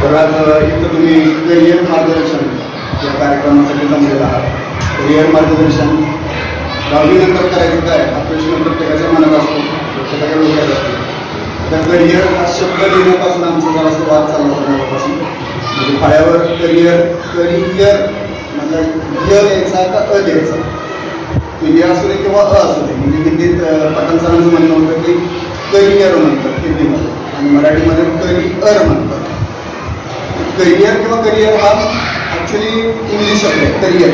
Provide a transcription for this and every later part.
तर आज इथं तुम्ही करिअर मार्गदर्शन या कार्यक्रमासाठी जमलेला आहात. करिअर मार्गदर्शन दहावीनंतर करायचं काय? हा प्रश्न प्रत्येकाच्या मनात असतो प्रत्येकाच्या डोक्यात असतो. तर करिअर हा शब्द लिहिण्यापासून आमचा जरासा वाद चालला होता तेव्हापासून म्हणजे फळ्यावर करिअर करिअर म्हणजे य द्यायचा का अ द्यायचा म्हणजे असू दे किंवा अ असू दे. म्हणजे हिंदीत अं, पठाण सरांचं म्हणणं होतं की करिअर म्हणतात हिंदीमध्ये. आणि मराठीमध्ये करिअर म्हणतात. करिअर किंवा करिअर हा ॲक्च्युली इंग्लिश शब्द आहे करिअर.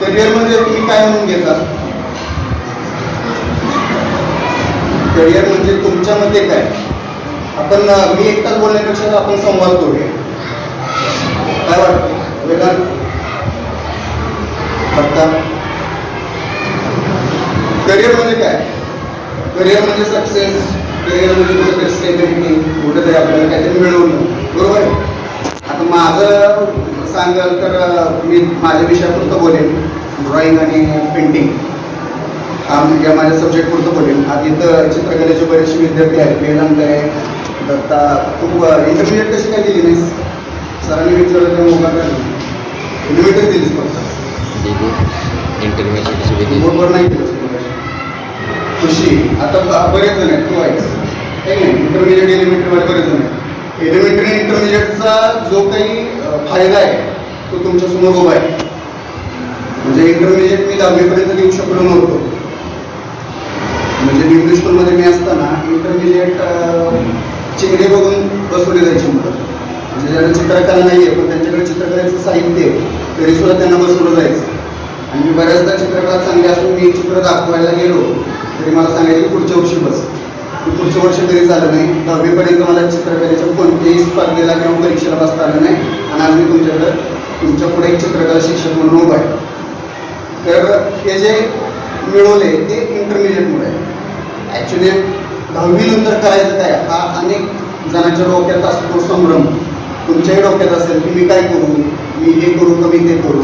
करिअर म्हणजे तुम्ही काय म्हणून घेता? करिअर म्हणजे तुमच्या मते काय? आपण मी एकटाच बोलण्यापेक्षा आपण संवाद करूया. काय वाटतं? वेदांत? बघता करिअर म्हणजे काय? करिअर म्हणजे सक्सेस करिअर म्हणजे कुठेतरी स्टेबिलिटी कुठेतरी आपल्याला काहीतरी मिळवणं. बरोबर आहे? माझं सांगाल तर मी माझ्या विषयापुरतं बोलेन. ड्रॉइंग आणि पेंटिंग. म्हणजे माझ्या सब्जेक्ट पुरतं बोलेन. आता इथं चित्रकलेचे बरेचसे विद्यार्थी आहेत. वेदांत आहे दत्ता. तू इंटरमिजिएट कशी काय दिली नाहीस? सरांनी विचारलं तर मोका इंटरमिजिएटच दिलीस फक्त. सुविधा बरोबर नाही केलं खुशी. आता बरेच जण आहेत. तू आहेस. काही नाही इंटरमिजिएट एलिमेंटरीमध्ये बरेच जण आहेत. एलिमेंटरी इंटरमिजिएटचा जो काही फायदा आहे तो तुमच्यासमोर उभा आहे. म्हणजे इंटरमिजिएट मी दहावीपर्यंत देऊ शकलो नव्हतो. म्हणजे इंग्लिश स्कूलमध्ये मी असताना इंटरमिजिएट चेहरे बघून बसवले जायचे मुलं. म्हणजे ज्यांना चित्रकला नाही आहे पण त्यांच्याकडे चित्रकलेचं साहित्य आहे तरी सुद्धा त्यांना बसवलं जायचं. आणि मी बऱ्याचदा चित्रकला चांगली असून मी चित्र दाखवायला गेलो तरी मला सांगायचं पुढच्या वर्षी बस. पुढचं वर्ष तरी झालं नाही. दहावीपर्यंत मला चित्रकलेच्या कोणत्याही स्पर्धेला किंवा परीक्षेला बसता आलं नाही. आणि आज मी तुमच्याकडं तुमच्यापुढे एक चित्रकला शिक्षक म्हणून उभा आहे. तर हे जे मिळवले ते इंटरमिजिएटमुळे आहे. ॲक्च्युली दहावीनंतर करायचं काय? हा अनेक जणांच्या डोक्यात असतो संभ्रम. तुमच्याही डोक्यात असेल की मी काय करू? मी हे करू का मी ते करू?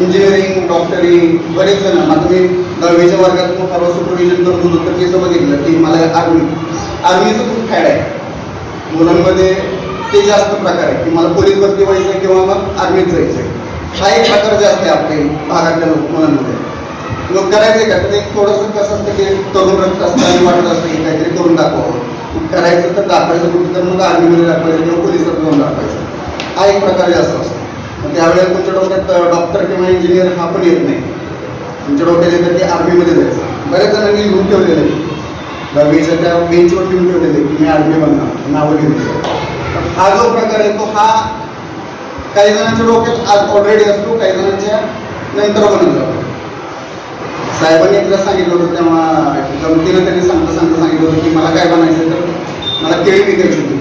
इंजिनिअरिंग डॉक्टरी बरेच जण आता मी दहावीच्या वर्गात मग परवा सुपरविजन करत होतो तर तिथं बघितलं की मला आर्मी आर्मीचं खूप फॅड आहे. मुलांमध्ये ते जास्त प्रकार आहे की मला पोलीस भरती व्हायचं आहे किंवा मग आर्मीत जायचं आहे हा एक प्रकार जास्त आहे आपल्या भागातल्या लोक मुलांमध्ये. लोक करायचं का? तर एक थोडंसं कसं असतं की तरुण रक्त असतं आणि वाटत असतं की काहीतरी करून दाखवावं. करायचं तर दाखवायचं कुठं तर मग आर्मीमध्ये दाखवायचं किंवा पोलिसात जाऊन दाखवायचं. हा एक प्रकार जास्त असतो. त्यावेळेला तुमच्या डोक्यात डॉक्टर किंवा इंजिनियर हा पण येत नाही. तुमच्या डोक्यात येतं की आर्मीमध्ये जायचं. बऱ्याच जणांनी लिहून ठेवलेलं आहे. दहावीच्या त्या बेंचवर लिहून ठेवलेलं आहे. की मी आर्मी बनणार. नावं घेतली. हा जो प्रकार आहे तो हा काही जणांच्या डोक्यात आज ऑलरेडी असतो काही जणांच्या नंतर बनत जातो. साहेबांनी एकदा सांगितलं होतं तेव्हा गमतीनं त्यांनी सांगता सांगता सांगितलं होतं की मला काय बनायचं तर मला केळी विकायची होती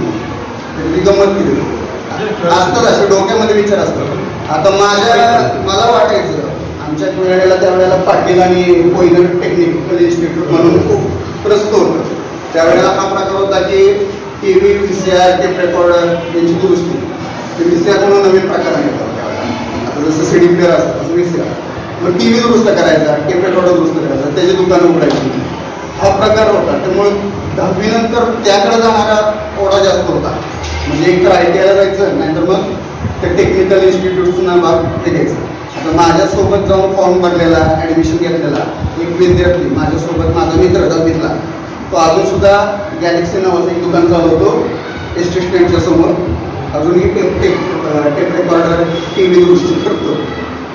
तर ती गमत केली होती. असतात असे डोक्यामध्ये विचार असतात आता माझ्या मला वाटायचं आमच्या वेळेला त्यावेळेला पाटील आणि कोयनर टेक्निकल इन्स्टिट्यूट म्हणून खूप प्रस्त होतं. त्यावेळेला हा प्रकार होता की T V V C R tape recorder यांची दुरुस्ती. ते व्ही सी आर म्हणून नवीन प्रकार आहे आता जसं सी डी प्लेअर असतं तसं व्ही सी आर मग टी व्ही दुरुस्त करायचा टेप रेकॉर्डर दुरुस्त करायचा त्याची दुकानं उघडायची. हा प्रकार होता. त्यामुळे दहावीनंतर त्याकडे जाणारा ओढा जास्त होता. म्हणजे एक तर आय टी आयला जायचं नाहीतर मग ते टेक्निकल इन्स्टिट्यूटचं भाग ते घ्यायचं. आता माझ्यासोबत जाऊन फॉर्म भरलेला ॲडमिशन घेतलेला एक विद्यार्थी माझ्यासोबत माझा मित्र दहावीतला तो अजूनसुद्धा गॅलेक्सी नावाचं एक दुकान चालवतो एस टी स्टँडच्या समोर. अजूनही tape tape tape recorder T V दुरुस्ती करतो.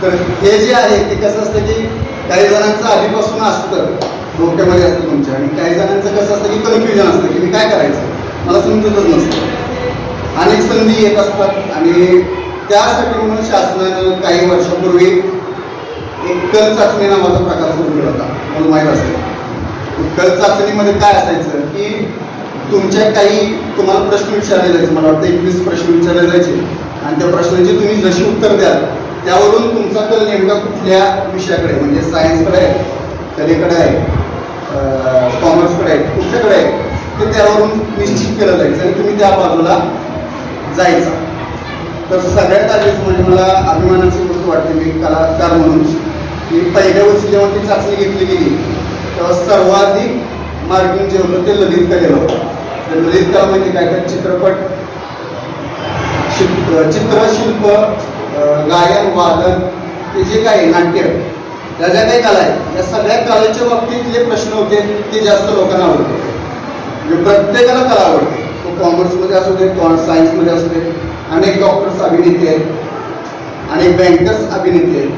तर हे जे आहे ते कसं असतं की काही जणांचं आधीपासून असतं डोक्यामध्ये असतं तुमच्या आणि काही जणांचं कसं असतं की कन्फ्युजन असतं की मी काय करायचं? मला समजतच नसतं. अनेक संधी येत असतात आणि त्यासाठी म्हणून शासनानं काही वर्षापूर्वी एक कर चाचणी नावाचा प्रकार सुरू केला होता. म्हणून माहीत असेल. कल चाचणीमध्ये काय असायचं की तुमच्या काही तुम्हाला प्रश्न विचारले जायचे मला वाटतं एकवीस प्रश्न विचारले जायचे आणि त्या प्रश्नांची तुम्ही जशी उत्तर द्याल त्यावरून तुमचा कल नेमका कुठल्या विषयाकडे म्हणजे सायन्सकडे आहे कलेकडे आहे कॉमर्सकडे आहे कुठल्याकडे आहे? ते त्यावरून निश्चित केलं जायचं. आणि तुम्ही त्या बाजूला जायचा. तर सगळ्यात आधीच म्हणजे मला अभिमानाची गोष्ट वाटते मी कलाकार म्हणून की पहिल्या वर्षी जेव्हा ती चाचणी घेतली गेली तेव्हा सर्वाधिक मार्किंग जे होतं ते ललित कलेला होतं. तर ललित कला म्हणजे काय तर चित्रपट शिल्प चित्रशिल्प गायन वादन ते जे काही नाट्य या ज्या काही कला आहेत या सगळ्या कलेच्या बाबतीत जे प्रश्न होते ते जास्त लोकांना आवडते म्हणजे प्रत्येकाला कला आवडते. कॉमर्समध्ये असू दे सायन्समध्ये असू दे अनेक डॉक्टर्स अभिनेते आहेत. अनेक बँकर्स अभिनेते आहेत.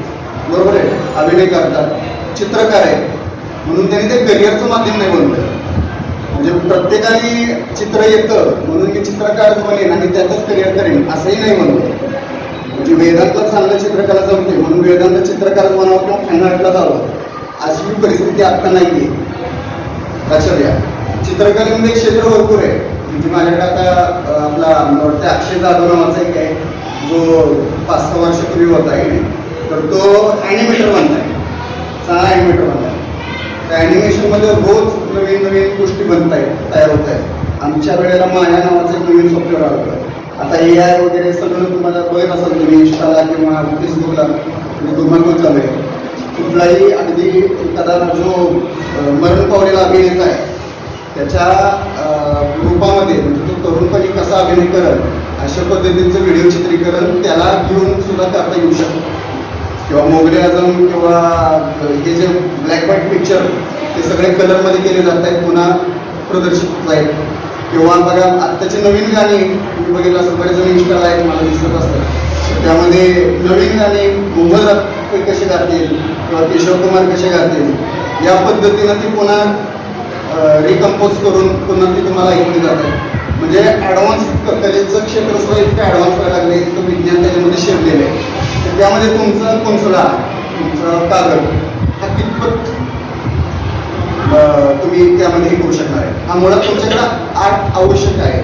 बरोबर आहे? अभिनय करतात. चित्रकार आहेत. म्हणून त्यांनी ते करिअरचं माध्यम नाही बनलं म्हणजे प्रत्येकाने चित्र येतं म्हणून मी चित्रकार बनेन आणि त्यातच करिअर करेन असंही नाही म्हणतो म्हणजे वेदांतच चांगलं चित्रकला जमते म्हणून वेदांत चित्रकार म्हणावं किंवा फॅन आर्टला जावं अशी परिस्थिती आता नाही आहे लक्षात घ्या. चित्रकलेमध्ये क्षेत्र भरपूर आहे. म्हणजे माझ्याकडे आता आपला मला वाटतं अक्षय जाधव नावाचा एक आहे जो पाच सहा वर्षापूर्वी होता आहे तर तो ॲनिमेटर बनलाय चांगला ॲनिमेटर आहे. त्या ॲनिमेशनमध्ये रोज नवीन नवीन गोष्टी बनत आहेत तयार होत आहेत आमच्या वेळेला माया नावाचं एक नवीन सॉफ्टवेअर आलं आता ए आय वगैरे सगळं तुम्हाला बघत असाल तुम्ही इंस्टाला किंवा फेसबुकला म्हणजे धुमाकूळ चालू आहे कुठलाही अगदी एखादा जो मरण पावलेला अभिनेता आहे त्याच्या रूपामध्ये म्हणजे तो तरुणपणी कसा अभिनय करत अशा पद्धतीचं व्हिडिओ चित्रीकरण त्याला घेऊन सुद्धा करता येऊ शकतं. किंवा मोगरे आझम किंवा हे जे ब्लॅक व्हाईट पिक्चर ते सगळे कलरमध्ये केले जात आहेत पुन्हा प्रदर्शित होत आहेत. किंवा बघा आत्ताची नवीन गाणी तुम्ही बघितलं असं बरेच जण इंस्टाला आहेत मला दिसत असतात. त्यामध्ये नवीन गाणी मुंबई कसे गातील किंवा किशोर कुमार कसे गातील या पद्धतीनं ती पुन्हा रिकम्पोज करून पुन्हा ती तुम्हाला ऐकली जाते. म्हणजे ॲडव्हान्स कलेचं क्षेत्र सुद्धा इतकं ॲडव्हान्स व्हायला लागले इतकं विज्ञान त्याच्यामध्ये शिरलेलं आहे. तर त्यामध्ये तुमचं कोणसुला तुमचं कागद हा कितपत तुम्ही त्यामध्ये हे करू शकणार आहे. हा मुळात तुमच्याकडं आर्ट आवश्यक आहे.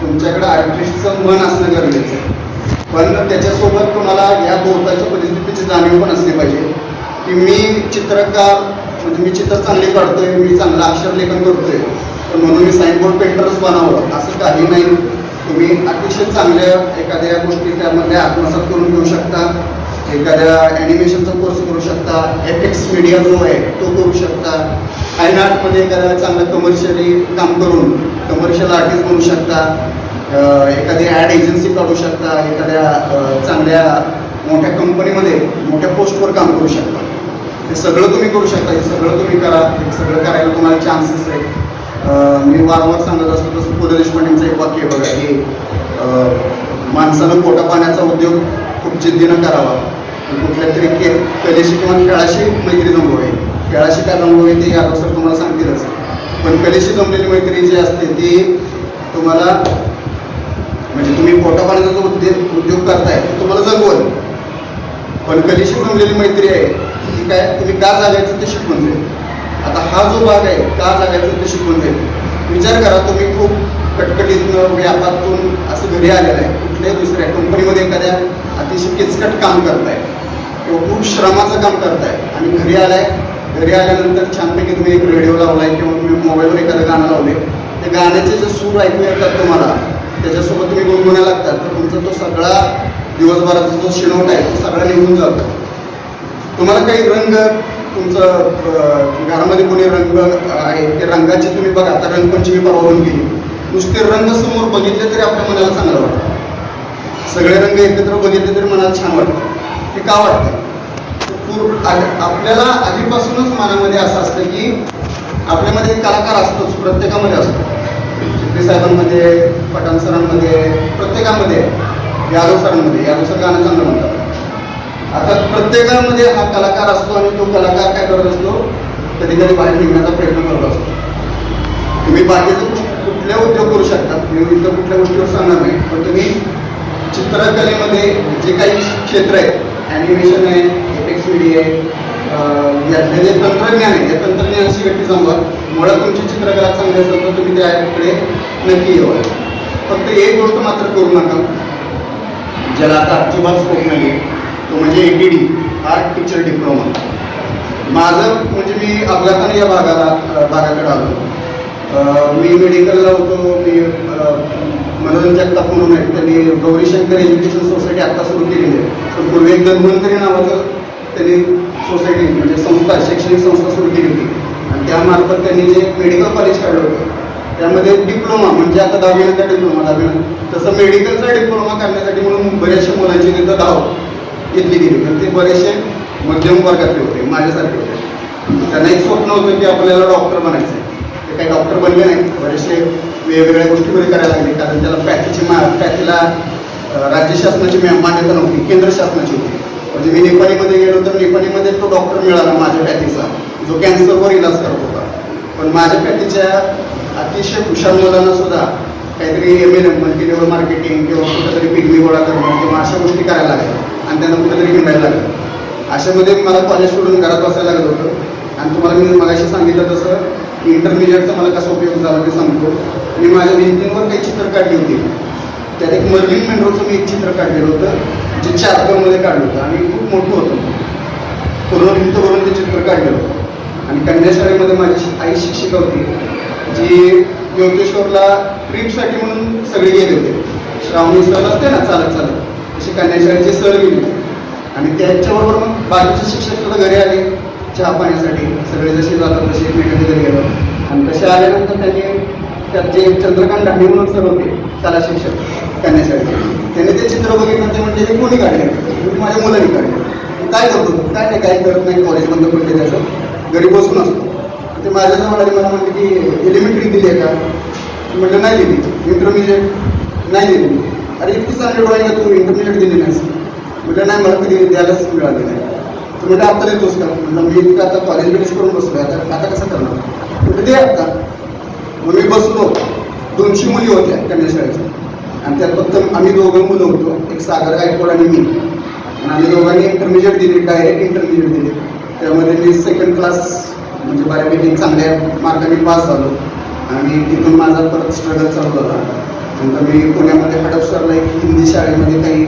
तुमच्याकडं आर्टिस्टचं मन असणं गरजेचं आहे. पण त्याच्यासोबत तुम्हाला या भोवताच्या परिस्थितीची जाणीव पण असली पाहिजे. की मी चित्रकार म्हणजे मी चित्र चांगले काढतोय मी चांगलं अक्षरलेखन करतोय. पण म्हणून मी साईनबोर्ड पेंटरच बनावं असं काही नाही. तुम्ही अतिशय चांगल्या एखाद्या गोष्टी त्यामध्ये आत्मसात करून घेऊ शकता. एखाद्या ॲनिमेशनचा कोर्स करू शकता. एफेक्स मीडिया जो आहे तो करू शकता. फाईन आर्टमध्ये एखाद्या चांगलं कमर्शियली काम करून कमर्शियल आर्टिस्ट बनू शकता. एखादी ॲड एजन्सी काढू शकता. एखाद्या चांगल्या मोठ्या कंपनीमध्ये मोठ्या पोस्टवर काम करू शकता. हे सगळं तुम्ही करू शकता हे सगळं तुम्ही करा हे सगळं करायला तुम्हाला चान्सेस आहे मी वारंवार सांगत असतो तसं पु ल देशपांडेंचं एक वाक्य आहे बघा की माणसानं पोटा पाण्याचा उद्योग खूप जिद्दीनं करावा. कुठल्या तरी के कलेशी किंवा खेळाशी मैत्री जमवावी. खेळाशी काय जमवावी ते यादव सर तुम्हाला सांगतीलच. पण कलेशी जमलेली मैत्री जी असते ती तुम्हाला म्हणजे तुम्ही पोटा पाण्याचा जो उद्योग उद्योग करताय तो तुम्हाला जगवल पण कलेशी जमलेली मैत्री आहे ठीक काय तुम्ही का जागायचं ते शिकून जाईल आता हा जो भाग आहे का जागायचं ते शिकून जाईल विचार करा तुम्ही खूप कटकटीतनं व्यापातून असं घरी आलेलं आहे. कुठल्याही दुसऱ्या कंपनीमध्ये एखाद्या अतिशय किचकट काम करताय. किंवा खूप श्रमाचं काम करताय. आणि घरी आलाय घरी आल्यानंतर छानपैकी तुम्ही एक रेडिओ लावलाय किंवा तुम्ही मोबाईलवर एखादं गाणं लावले ते गाण्याचे जे सूर ऐकू येतात तुम्हाला त्याच्यासोबत तुम्ही गुणगुण्या लागतात. तर तुमचा तो सगळा दिवसभराचा जो शिणवट आहे तो सगळा निघून जातो. तुम्हाला काही रंग तुमचं घरामध्ये कोणी रंग आहे ते रंगाचे तुम्ही बघा आता रंगपंचमी परवा होऊन गेली. नुसते रंग समोर बघितले तरी आपल्या मनाला चांगलं वाटतं. सगळे रंग एकत्र बघितले तरी मनाला छान वाटतं. ते का वाटतं? आपल्याला आधीपासूनच मनामध्ये असं असतं की आपल्यामध्ये एक कलाकार असतोच प्रत्येकामध्ये असतो. चित्रे साहेबांमध्ये पठाण सरांमध्ये प्रत्येकामध्ये यादव सरांमध्ये. यादव सर गाणं चांगलं म्हणतात. आता प्रत्येकामध्ये हा कलाकार असतो आणि तो कलाकार काय करत असतो? कधी कधी बाहेर निघण्याचा प्रयत्न करत असतो. तुम्ही बाकीचे कुठल्या उद्योग करू शकता? मी इतर कुठल्या गोष्टीवर सांगणार नाही. पण तुम्ही चित्रकलेमध्ये जे काही क्षेत्र आहे ॲनिमेशन आहे एफेक्स मीडिया आहे यातले जे तंत्रज्ञान आहे या तंत्रज्ञानाशी व्यक्ती समोर मुळात तुमची चित्रकला चांगली असेल तर तुम्ही त्याकडे नक्की येऊ फक्त एक गोष्ट मात्र करू नका. ज्याला आता अजिबात स्कोप नाही आहे तो म्हणजे A T D art teacher diploma माझं म्हणजे मी अपघाताने या भागाला भागाकडे आलो. मी मेडिकलला होतो मी मनोरंजन जगताप म्हणून आहेत. त्यांनी गौरीशंकर एज्युकेशन सोसायटी आत्ता सुरू केलेली आहे. तर पूर्वी एक धन्वंतरी नावाचं त्यांनी सोसायटी म्हणजे संस्था शैक्षणिक संस्था सुरू केली होती. आणि त्यामार्फत त्यांनी जे मेडिकल कॉलेज काढलं होतं त्यामध्ये डिप्लोमा म्हणजे आता दहावीनंतर डिप्लोमा दहावीनंतर. तसं मेडिकलचा डिप्लोमा करण्यासाठी म्हणून बऱ्याचशा मुलांची तिथं धाव. घेतली गेली पण ते बरेचसे मध्यम वर्गातले होते माझ्यासारखे होते. त्यांना एक स्वप्न होतं की आपल्याला डॉक्टर बनायचं आहे. ते काही डॉक्टर बनले नाही बरेचसे वेगवेगळ्या गोष्टी वगैरे करायला लागले. कारण त्याला पॅथीची मा पॅथीला राज्य शासनाची मान्यता नव्हती. केंद्र शासनाची होती. म्हणजे मी नेपाळीमध्ये गेलो तर नेपाळीमध्ये तो डॉक्टर मिळाला माझ्या पॅथीचा. जो कॅन्सरवर इलाज करत होता. पण माझ्या पॅथीच्या अतिशय हुशार मुलांना सुद्धा काहीतरी एम एल एम म्हणजे लेवल मार्केटिंग किंवा कुठंतरी पिगमी गोळा करणं किंवा अशा गोष्टी करायला लागल्या. आणि त्यांना कुठेतरी हिंडायला लागलं. अशामध्ये मला कॉलेज सोडून घरात बसायला लागत होतं. आणि तुम्हाला मी मगाशी सांगितलं तसं की इंटरमिजिएटचा मला कसा उपयोग झाला ते सांगतो. मी माझ्या भिंतींवर काही चित्र काढली होती. त्यात एक मर्लिन मेंढरोचं मी एक चित्र काढलेलं होतं जे चारकोलमध्ये काढलं होतं आणि खूप मोठं होतं. पूर्ण भिंत ते चित्र काढलेलं होतं. आणि कन्याशाळेमध्ये माझी आई शिक्षिका होती जी योगेश्वरला ट्रिपसाठी म्हणून सगळे गेले होते. श्रावणी सहल असते ना चालत चालत. असे कन्याशाळेचे सर गेले. आणि त्याच्याबरोबर मग बाकीचे शिक्षक सुद्धा घरी आले. चहा पाण्यासाठी. सगळे जसे जातात तसे एकमेकांच्या घरी गेलो. आणि तसे आल्यानंतर त्यांनी त्यात जे चंद्रकांत डांगे म्हणून सर होते कला शिक्षक कन्याशाळेचे. त्याने ते चित्र बघितलं ते म्हणजे हे कोणी काढले? मी माझ्या मुलांनी काढले. काय करतो? काय नाही काय करत नाही. कॉलेज बंद पडले त्याचं. घरी बसून असतो. ते माझ्याजवळ आले मला म्हणते की एलिमेंटरी दिली आहे का? म्हटलं नाही दिली. इंटरमिजिएट नाही दिली. अरे इतकी चांगली ड्रॉइंग आहे तू इंटरमिजिएट दिली नाही. म्हटलं नाही मला कधी द्यायलाच मिळाली नाही. तर म्हटलं आता देतोस का म्हटलं मी इतकं आता कॉलेज बिलेज करून बसलो आता आता कसं करणार? म्हटलं दे आता. मग मी बसलो. दोनशे मुली होत्या कन्या शाळेच्या. आणि त्यात फक्त आम्ही दोघं मुलं होतो एक सागर गायकवाड आणि मी. आणि आम्ही दोघांनी इंटरमिजिएट दिली डायरेक्ट इंटरमिजिएट दिली. त्यामध्ये मी सेकंड क्लास म्हणजे बऱ्यापैकी चांगल्या मार्काने पास झालो. आणि तिथून माझा परत स्ट्रगल चालू झाला. नंतर मी पुण्यामध्ये हडपसरला एक हिंदी शाळेमध्ये काही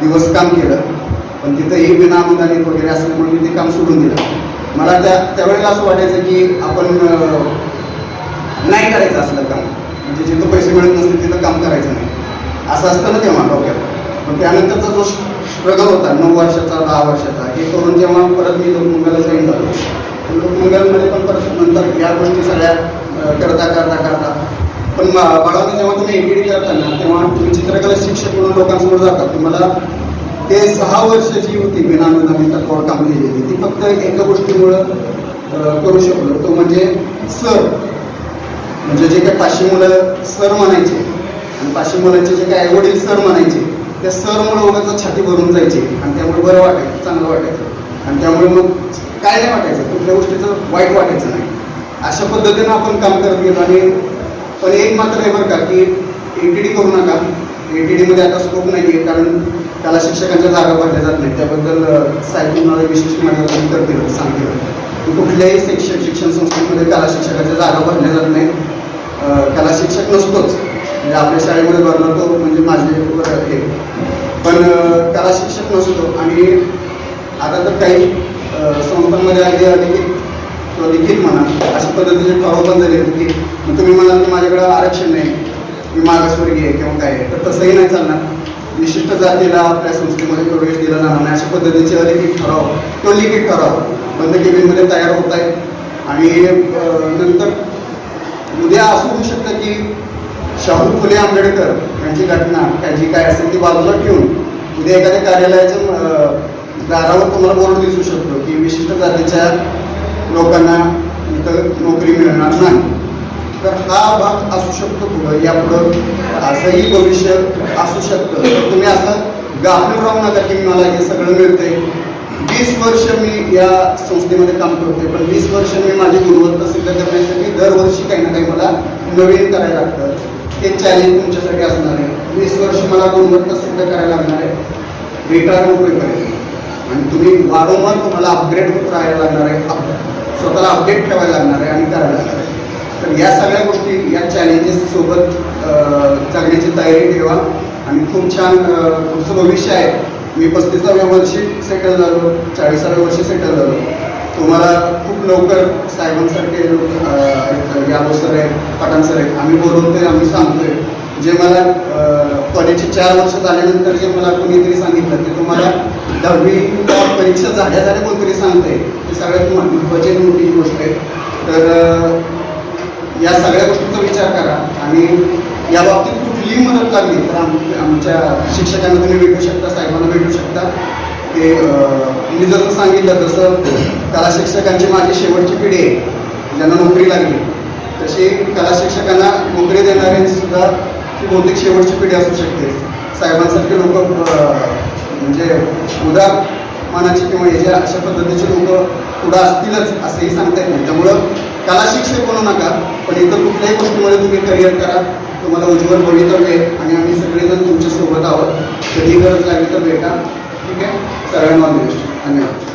दिवस काम केलं. पण तिथंही विना वगैरे असल्यामुळे मी ते काम सोडून दिलं. मला त्या त्यावेळेला असं वाटायचं की आपण नाही करायचं असलं काम. म्हणजे जिथं पैसे मिळत नसतील तिथं काम करायचं नाही. असं असतं ना तेव्हा डोक्यात. पण त्यानंतरचा जो स्ट्रगल होता नऊ वर्षाचा दहा वर्षाचा हे करून जेव्हा परत मी लोकमंगलला जॉईन झालो. तर लोकमंगलमध्ये पण परत नंतर या गोष्टी सगळ्या करता करता करता. पण बाळाने जेव्हा तुम्ही एम करताना तेव्हा तुम्ही चित्रकला शिक्षक म्हणून लोकांसमोर जातात. तुम्हाला ते सहा वर्ष जी होती विनानुदानित तत्वावर काम केलेली. ती फक्त एका गोष्टीमुळं करू शकलो. तो म्हणजे सर. म्हणजे जे काही पाचशे मुलं सर म्हणायचे. आणि पाचशे मुलांचे जे काही आईवडील सर म्हणायचे त्या सरमुळे उगाच छाती भरून जायचे. आणि त्यामुळे बरं वाटायचं चांगलं वाटायचं. आणि त्यामुळे मग काय नाही वाटायचं. कुठल्या गोष्टीचं वाईट वाटायचं नाही. अशा पद्धतीनं आपण काम करत गेलो आणि पण एक मात्र आहे बरं का की ए टी डी करू नका. ए टी डीमध्ये आता स्कोप नाही आहे कारण त्याला शिक्षकांच्या जागा भरल्या जात नाही त्याबद्दल साहित्य साहेब तुम्हाला विशेष मार्गदर्शन करतील सांगतील. की कुठल्याही शिक्षण शिक्षण संस्थेमध्ये कला शिक्षकाच्या जागा भरल्या जात नाही त्याला कला शिक्षक नसतोच. म्हणजे आपल्या शाळेमध्ये भरला तो म्हणजे माझे हे. पण त्याला शिक्षक नसतो. आणि आता तर काही संस्थांमध्ये आधी लिखित किंवा देखील म्हणा अशा पद्धतीचे ठराव पण झाले आहेत की तुम्ही म्हणाल की माझ्याकडे आरक्षण नाही मी मागासवर्गीय आहे किंवा काय आहे तर तसंही नाही चालणार. विशिष्ट जातीला आपल्या संस्थेमध्ये प्रवेश दिला जाणार नाही अशा पद्धतीचे अलिखित ठराव किंवा लिखित ठराव बंद केबिनमध्ये तयार होत आहेत. आणि नंतर उद्या असं होऊ शकतं की शाहू फुले आंबेडकर यांची घटना काय जी काय असेल ती बाजूला ठेवून उद्या एखाद्या कार्यालयाच्या दारावर तुम्हाला बोर्ड दिसू शकतो की विशिष्ट जातीच्या लोकांना इथं नोकरी मिळणार नाही. तर हा भाग असू शकतो पुढं यापुढं असंही भविष्य असू शकतं. तुम्ही असं गाफील राहू नका की मला हे सगळं मिळते वीस वर्ष मी या संस्थेमध्ये काम करतोय पण वीस वर्ष मी माझी गुणवत्ता सिद्ध करण्यासाठी दरवर्षी काही ना काही मला नवीन करायला लागतं. हे चॅलेंज तुमच्यासाठी असणार आहे. वीस वर्ष मला गुणवत्ता सिद्ध करायला लागणार आहे. रिटायर होईपर्यंत. आणि तुम्ही वारंवार तुम्हाला अपग्रेड होत राहायला लागणार आहे. अप- स्वतःला अपडेट ठेवायला लागणार आहे आणि करायला लागणार आहे. तर या सगळ्या गोष्टी या चॅलेंजेस सोबत जगण्याची तयारी ठेवा. आणि खूप छान तुमचं भविष्य आहे. मी पस्तीसाव्या वर्षी सेटल झालो चाळीसाव्या वर्षी सेटल झालो. तुम्हाला खूप लवकर साहेबांसारखे लोक यादव सर आहेत पठाण सर आहेत आम्ही बोलवतोय आम्ही सांगतोय. जे मला कॉलेजचे चार वर्ष झाल्यानंतर जे मला कोणीतरी सांगितलं ते तुम्हाला दहावी परीक्षा झाल्या झाल्या कोणतरी सांगते. ही सगळ्यात महत्त्वाची मोठी गोष्ट आहे. तर या सगळ्या गोष्टींचा विचार करा. आणि या बाबतीत कुठलीही मदत लागली तर आम आमच्या शिक्षकांना तुम्ही भेटू शकता साहेबांना भेटू शकता. ते मी जसं सांगितलं तसं कला शिक्षकांची माझी शेवटची पिढी आहे. ज्यांना नोकरी लागली. तशी कला शिक्षकांना नोकरी देणाऱ्यांची सुद्धा ती बहुतेक शेवटची पिढी असू शकते. साहेबांसारखे लोक म्हणजे उदार मानाची किंवा याच्या अशा पद्धतीचे लोक पुढं असतीलच असंही सांगता येत नाही. त्यामुळं कला शिक्षक बनू नका पण इतर कुठल्याही गोष्टीमध्ये तुम्ही करिअर करा. तुम्हाला उज्ज्वल भवितव्य आहे आणि आम्ही सगळेजण तुमच्यासोबत आहोत. कधी गरज लागली तर भेटा. ठीक आहे? सगळ्यांना धन्यवाद.